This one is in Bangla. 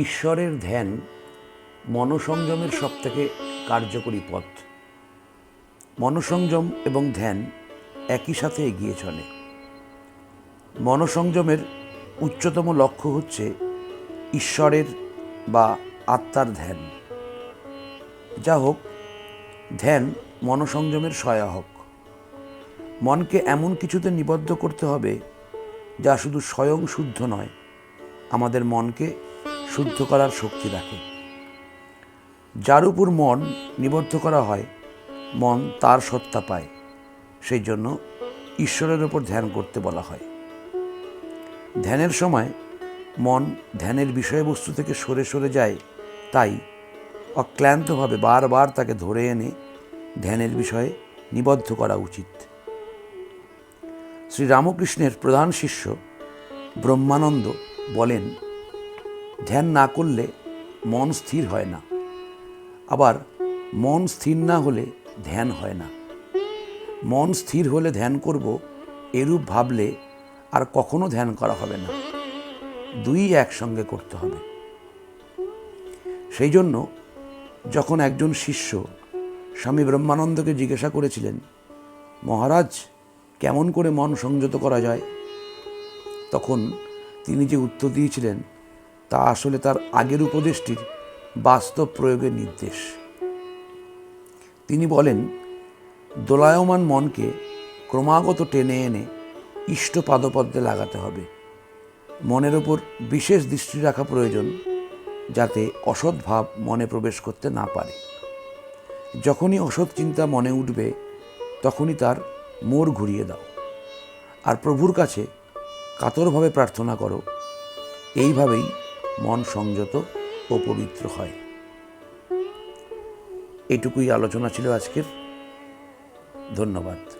ঈশ্বরের ধ্যান মনসংযমের সবথেকে কার্যকরী পথ। মনসংযম এবং ধ্যান একই সাথে এগিয়ে চলে। মনসংযমের উচ্চতম লক্ষ্য হচ্ছে ঈশ্বরের বা আত্মার ধ্যান। যা হোক, ধ্যান মনসংযমের সহায়ক। মনকে এমন কিছুতে নিবদ্ধ করতে হবে যা শুধু স্বয়ং শুদ্ধ নয়, আমাদের মনকে শুদ্ধ করার শক্তি রাখে। যার উপর মন নিবদ্ধ করা হয়, মন তার সত্তা পায়। সেই জন্য ঈশ্বরের ওপর ধ্যান করতে বলা হয়। ধ্যানের সময় মন ধ্যানের বিষয়বস্তু থেকে সরে সরে যায়, তাই অক্লান্তভাবে বারবার তাকে ধরে এনে ধ্যানের বিষয়ে নিবদ্ধ করা উচিত। শ্রী রামকৃষ্ণের প্রধান শিষ্য ব্রহ্মানন্দ বলেন ধ্যান না করলে মন স্থির হয় না। আবার মন স্থির না হলে ধ্যান হয় না। মন স্থির হলে ধ্যান করব এরূপ ভাবলে আর কখনো ধ্যান করা হবে না। দুই একসঙ্গে করতে হবে। সেই জন্য যখন একজন শিষ্য স্বামী ব্রহ্মানন্দকে জিজ্ঞাসা করেছিলেন, মহারাজ, কেমন করে মন সংযত করা যায়? তখন তিনি যে উত্তর দিয়েছিলেন তা আসলে তার আগের উপদেশটির বাস্তব প্রয়োগের নির্দেশ। তিনি বলেন, দোলায়মান মনকে ক্রমাগত টেনে এনে ইষ্ট পাদপদ্মে লাগাতে হবে। মনের ওপর বিশেষ দৃষ্টি রাখা প্রয়োজন, যাতে অসৎ ভাব মনে প্রবেশ করতে না পারে। যখনই অসৎ চিন্তা মনে উঠবে, তখনই তার মোড় ঘুরিয়ে দাও। আর প্রভুর কাছে কাতরভাবে প্রার্থনা করো। এইভাবেই মন সংযত ও পবিত্র হয়। এটুকুই আলোচনা ছিল আজকের। ধন্যবাদ।